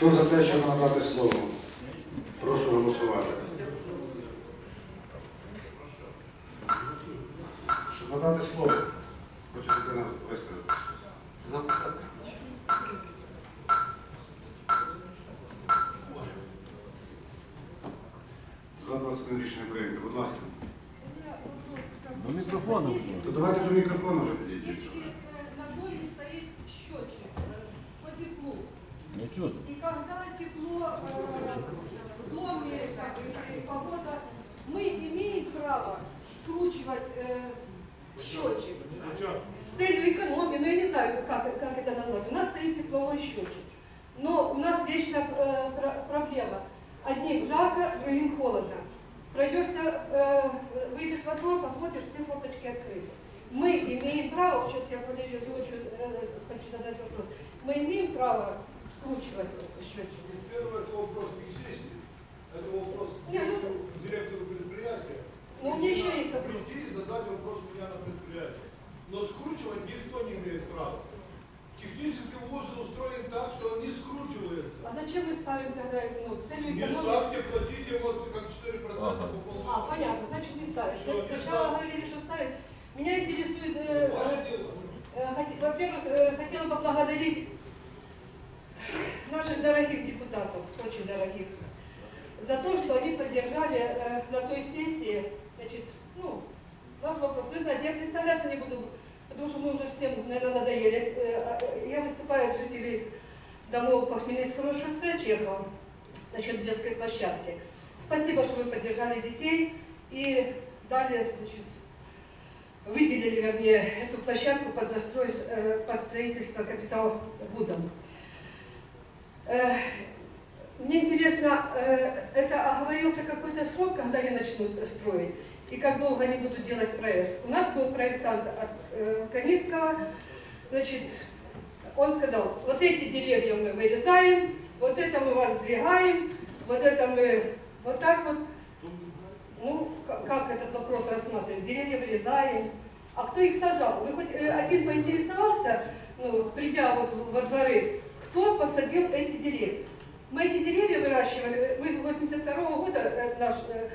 Хто за те, щоб надати слово? Прошу голосувати. Щоб надати слово. Хочу дитина висказати. За 21 рішення прийнято. Будь ласка. До мікрофону. То давайте до мікрофону вже підійдіть. Чути. и когда тепло э, в доме как, или погода, мы имеем право скручивать э, счетчик с целью экономии, ну я не знаю, как, как это назвать. У нас стоит тепловой счетчик, но у нас вечно э, про- проблема. Одним жарко, другим холодно. Пройдешься, э, выйдешь во двор, посмотришь, все фоточки открыты. Мы имеем право, сейчас я Валерию Георгиевичу э, хочу задать вопрос, мы имеем право скручивать счетчик? Первый это вопрос не сессии, это вопрос Не, ну- директору, предприятия. Ну, у меня еще есть вопрос. Прийти и задать вопрос меня на предприятие. Но скручивать никто не имеет права. Технический узел устроен так, что он не скручивается. А зачем мы ставим тогда ну, с целью Не экономии? ставьте, платите вот как 4% Ага. по полу. А, понятно, значит не ставить. Всё, не Сначала ставим. говорили, что ставить. Меня интересует, э, Ваше дело. э, хот- во-первых, э, хотела поблагодарить наших дорогих депутатов, очень дорогих, за то, что они поддержали э, на той сессии, значит, ну, ваш вопрос. Вы знаете, я представляться не буду, потому что мы уже всем, наверное, надоели. Э, а, Я выступаю от жителей домов по Хмельницкому шоссе Чехова насчет детской площадки. Спасибо, что вы поддержали детей и дали, значит, выделили, вернее, эту площадку под, застрой, э, под строительство капитал Будом. Э, Мне интересно, э, это оговорился какой-то срок, когда они начнут строить, и как долго они будут делать проект. У нас был проектант от э, Коницкого, значит, он сказал, вот эти деревья мы вырезаем, вот это мы вас сдвигаем, вот это мы вот так вот. Ну, как этот вопрос рассматривать? Деревья вырезаем. А кто их сажал? Вы хоть один поинтересовался, ну, придя вот во дворы, кто посадил эти деревья? Мы эти деревья выращивали, мы с 82 года, э, наш э,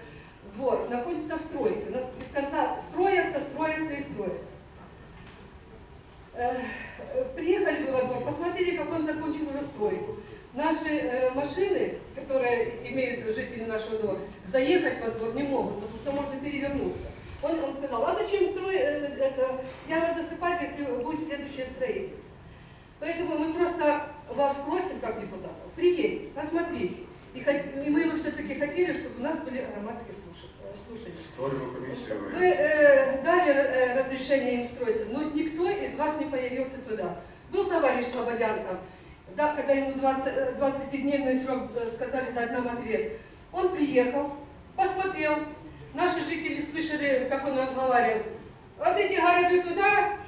двор находится в стройке. У нас без конца строятся, строятся и строятся. Э, Приехали бы во двор, посмотрели, как он закончил уже стройку. Наши машины, которые имеют жители нашего дома, заехать во двор не могут, потому что можно перевернуться. Он, он сказал, а зачем строить это, ямы засыпать, если будет следующее строительство? Поэтому мы просто вас просим, как депутатов, приедьте, посмотрите. И, хот- и мы бы все-таки хотели, чтобы у нас были громадские слуша- э, слушания. Створюємо комісію. Вы э, дали э, разрешение им строиться, но никто из вас не появился туда. Был товарищ Слободян там, да, когда ему 20, э, 20-дневный срок э, сказали дать нам ответ. Он приехал, посмотрел, наши жители слышали, как он разговаривал. Вот эти гаражи туда,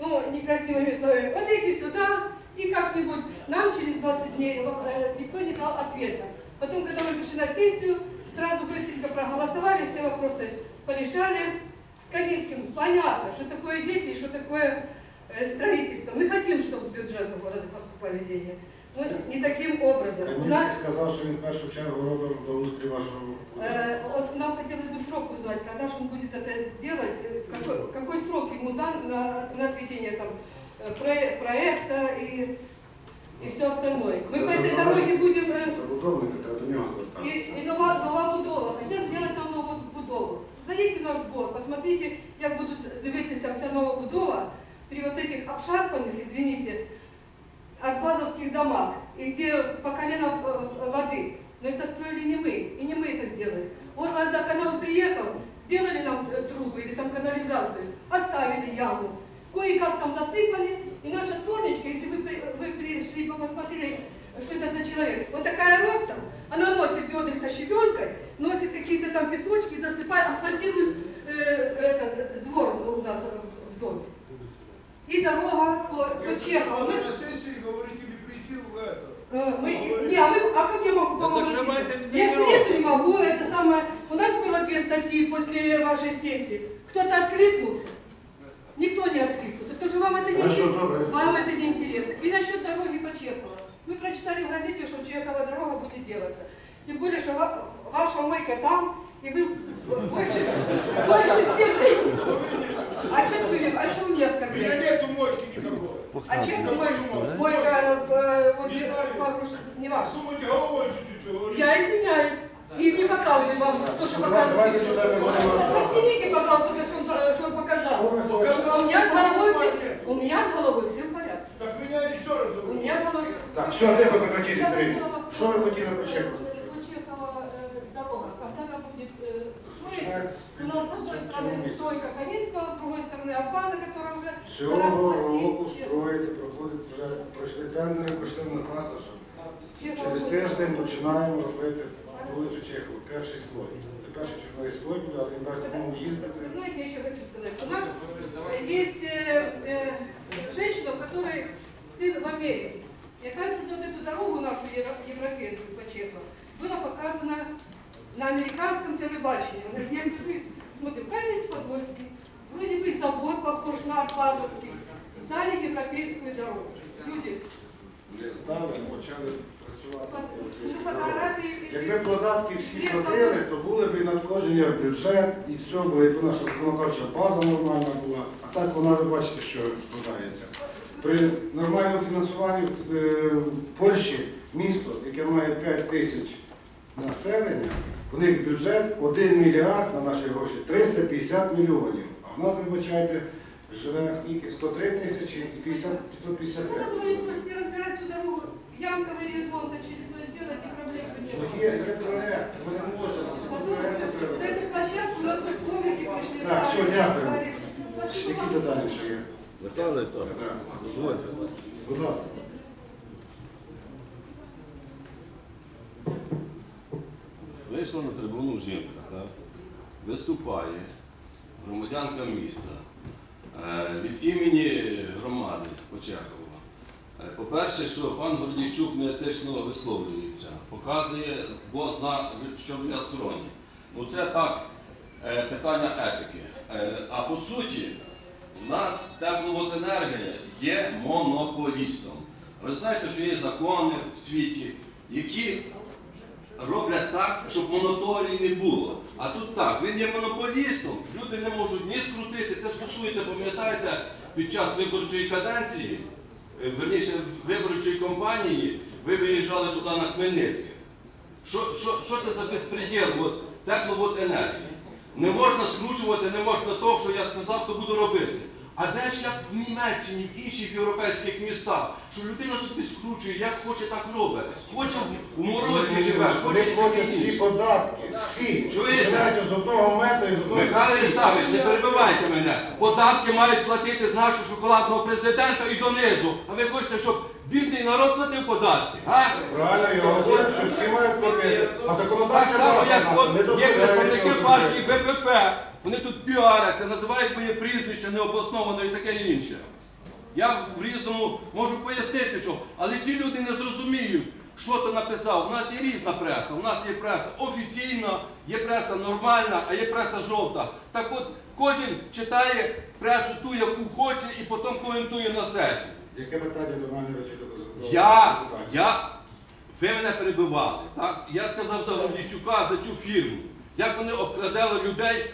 ну, некрасивыми словами, вот эти сюда, и как-нибудь нам через 20 дней э, никто не дал ответа. Потом, когда мы пришли на сессию, сразу быстренько проголосовали, все вопросы порешали. С Каницким понятно, что такое дети и что такое э, строительство. Мы хотим, чтобы в бюджет города поступали деньги. Но не таким образом. У Канівський нас, сказав, що він в першу чергу робить благоустрій вашого э, вот нам хотелось бы срок узнать, когда же он будет это делать, э, какой, какой срок ему дан на, на отведение там, э, про- проекта и, и все остальное. Мы по этой дороге будем... э, Забудовника, треба до нього И, и нова, нова будова. Хотят сделать там нову будову. Зайдите в наш двор, посмотрите, як будуть дивитися ця нова будова при вот этих обшарпанных, извините, арбазовских домах, и где по колено э, воды. Но это строили не мы, и не мы это сделали. Вот когда канал приехал, сделали нам э, трубы или там канализацию, оставили яму, кое-как там засыпали, и наша дворничка, если вы, при- вы пришли, бы посмотрели, что это за человек, вот такая ростом, она носит ведра со щебенкой, носит какие-то там песочки, засыпает, асфальтирует э, этот э, двор у нас в, доме. И дорога по, по Чехову. Мы- на сессии говорить или прийти в это. Э, Мы, не, а, мы, а как я могу помочь? закрывайте Я прессу не могу, это самое. У нас было две статьи после вашей сессии. Кто-то откликнулся? Никто не откликнулся, потому что вам это не Хорошо, вам это не интересно. И насчет прочитали в газете, что Чехов делаться. Тем более, что ва- ваша мойка там, и вы больше, больше всех. А что вы, а что вы меня У меня нету мойки никакой. А чем вы Какой мойка, э, вот, э, бабушка, не ваша? Думаете, головой чуть-чуть говорите? Я извиняюсь. И не показываю вам то, что сюда не будемо. Снимите, пожалуйста, то, что он, э, что он показал. А у меня с головой все, у меня с головой все в порядке. Так меня еще раз У зовут. меня с головой Так, все, тихо, прекратіть, Я Андрій. хотела Що ви хотіли э, почекати? Почехова э, дорога. Когда она будет э, строить, Починається у нас с одной стороны стройка Конецкого, с другой стороны Аббаза, которая уже... Цього заросла. року И- строїться, проходить вже пройшли тендери, пройшли на пасажі. Чехова Через будет- тиждень починаємо робити вулицю Чехова, перший слой. Це перший чорний слой буде, але він дасть змогу їздити. Вы знаете, я еще хочу сказать. У нас э, есть э, э, женщина, у которой сын в Америке. И оказывается, вот эту дорогу нашу евро- европейскую по Чехову было показано на американском телебачении. Вот Я сижу и смотрю, Каменец-Подольский, вроде бы и завод похож на Арбазовский. Сдали европейскую дорогу. Люди, Не здали, почали працювати. ну, фотографии... Якби податки всі платили, то були б і надходження в бюджет, і все було, і наша законодавча база нормальна була. А так вона, ви бачите, що складається. При нормальному фінансуванні в е, в Польщі місто, яке має 5 тисяч населення, у них бюджет 1 мільярд на наші гроші 350 мільйонів. А в нас, вибачайте, живе скільки? 103 тисячі і 50 555. Надо было их просто разбирать ту дорогу, ямковый ремонт очередной сделать, и проблем бы не Ну, было. Є є проект, ми не можемо. Послушайте, За эту площадку у нас тут коврики пришли. Так, всё, дякую. Спасибо Які вам. питання ще є? Став, дозвольте. Будь ласка. Вийшла на трибуну жінка, так? виступає громадянка міста е, від імені громади Почехова. Е, По-перше, що пан Гордійчук неетично висловлюється, показує, бо зна, що для стороні. Ну це так, е, питання етики. Е, А по суті, в нас тепловоденергія є монополістом. Ви знаєте, що є закони в світі, які роблять так, щоб монополії не було. А тут так, він є монополістом, люди не можуть ні скрутити. Це стосується, пам'ятаєте, під час виборчої каденції, е, верніше виборчої кампанії, ви виїжджали туди на Хмельницьке. Що, що, що це за безпреділ тепловоденергії? Не можна скручувати, не можна того, що я сказав, то буду робити. А де ж як в Німеччині, в інших європейських містах, що людина собі скручує, як хоче, так робить. Хоче в- у морозі живе, хоче Вони і платять всі податки, всі. Чуєте? Починаючи з одного метра і з одного... Михайло Ставич, не перебивайте мене. Податки мають платити з нашого шоколадного президента і донизу. А ви хочете, щоб бідний народ платив податки? А? Правильно, я говорю, що всі мають платити. А Так законодавча само, як наша от не є дозволяє представники цього партії. БПП. Вони тут піаряться, називають моє прізвище необосновано і таке інше. Я в різному можу пояснити, що, але ці люди не зрозуміють, що то написав. У нас є різна преса. У нас є преса офіційна, є преса нормальна, а є преса жовта. Так от кожен читає пресу ту, яку хоче, і потім коментує на сесії. Яке питання до мене речі Я, я, ви мене перебивали, так? Я сказав за Гордійчука, за цю фірму, як вони обкрадали людей,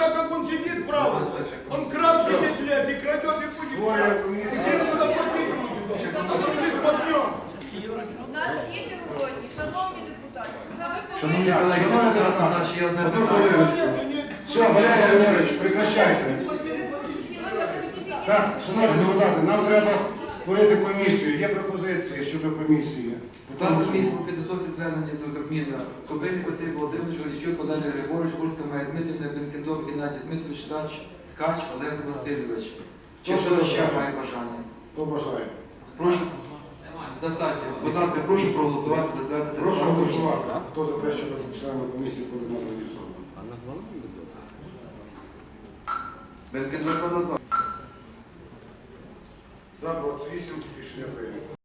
так как он сидит право, он крал 10 лет и крадет и будет Створює крать. комісію. Теперь ему заплатить будет. А потом их погнем. У нас діти голодні, шановні депутати. Шановні шановні депутати, У нас ще одне одну питання. хвилиночку. Все, Валерій Валерійович, прекращайте. Так, шановні депутати, нам треба створити комісію. Є пропозиції щодо комісії. Стан комісії по підготовці звернення до Кабміна. Кобиль Василь Володимирович, Олічук, Богдан Григорович, Гурська Майя Дмитрівна, Бенкендов, Геннадій Дмитрович, Ткач, Ткач, Олег Васильович. Чи Хто хто ще бажає? має бажання? Хто бажає? Прошу. Достатньо. Будь ласка, прошу проголосувати за затвердити Прошу голосувати. Хто за те, щоб членами комісії були названі особи? Бенкендорф за. За 28 рішення прийнято.